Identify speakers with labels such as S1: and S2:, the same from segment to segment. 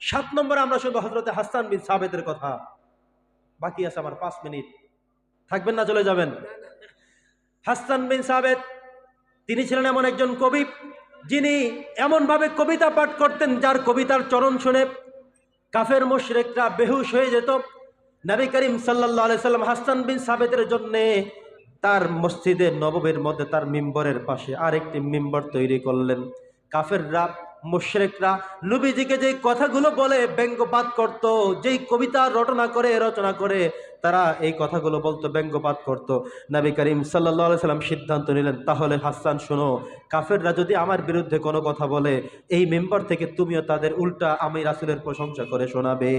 S1: সাত নম্বরে আমরা শুনব হজরতে হাসান বিন সাবেদের কথা। বাকি আছে আমার পাঁচ মিনিট। থাকবেন না চলে যাবেন? হাসান বিন সাবেদ তিনি ছিলেন এমন একজন কবি, যিনি এমনভাবে কবিতা পাঠ করতেন যার কবিতার চরণ শুনে কাফের মুশরেকরা বেহুশ হয়ে যেত। নবী করিম আলাইহি সাল্লাম হাসান বিন সাবেদের জন্য তার মসজিদে নববের মধ্যে তার মিম্বরের পাশে আরেকটি মিম্বর তৈরি করলেন। কাফেররা মুশরেকরা নবীজিকে যে কথাগুলো বলে ব্যঙ্গপাত করত, যেই কবিতা রচনা করে রচনা করে, তারা এই কথাগুলো বলতো ব্যঙ্গপাত করত। নবী করিম আলাইহি সাল্লাম সিদ্ধান্ত নিলেন, তাহলে হাসান শোনো, কাফেররা যদি আমার বিরুদ্ধে কোনো কথা বলে, এই মেম্বার থেকে তুমিও তাদের উল্টা আমি রাসুলের প্রশংসা করে শোনাবে।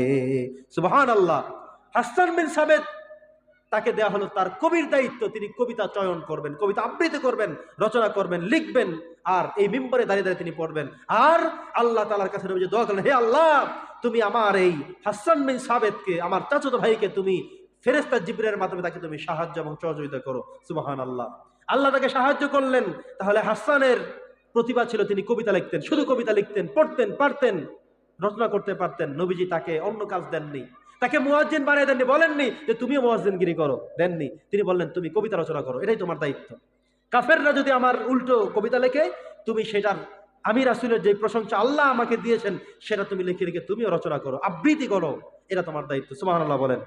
S1: সুবহান আল্লাহ হাসান বিন সাবেদ তাকে দেয়া হলো তার কবির দায়িত্ব। তিনি কবিতা চয়ন করবেন, কবিতা আবৃত্তি করবেন, রচনা করবেন, লিখবেন, আর এই মিম্বরে দাঁড়িয়ে দাঁড়িয়ে তিনি পড়বেন। আর আল্লাহ তালার কাছে নবীজি দোয়া করলেন, হে আল্লাহ, তুমি আমার এই হাসান বিন সাবেদকে, আমার চাচত ভাইকে তুমি ফেরেস্তা জিবরের মাধ্যমে তাকে তুমি সাহায্য এবং সহযোগিতা করো। সুবাহান আল্লাহ আল্লাহ তাকে সাহায্য করলেন। তাহলে হাসানের প্রতিভা ছিল তিনি কবিতা লিখতেন, শুধু কবিতা লিখতেন, পড়তেন, পারতেন, রচনা করতে পারতেন। নবীজি তাকে অন্য কাজ দেননি। তাকে মুয়াজ্জিন বানিয়ে দেননি, বলেননি যে তুমি মুয়াজ্জিনগিরি করো, দেননি। তিনি বললেন, তুমি কবিতা রচনা করো, এটাই তোমার দায়িত্ব। কাফেররা যদি আমার উল্টো কবিতা লেখে, তুমি সেটার আমি রাসুলের যে প্রশংসা আল্লাহ আমাকে দিয়েছেন, সেটা তুমি লিখে লিখে তুমিও রচনা করো, আবৃত্তি করো, এটা তোমার দায়িত্ব। সুবহানাল্লাহ বলেন।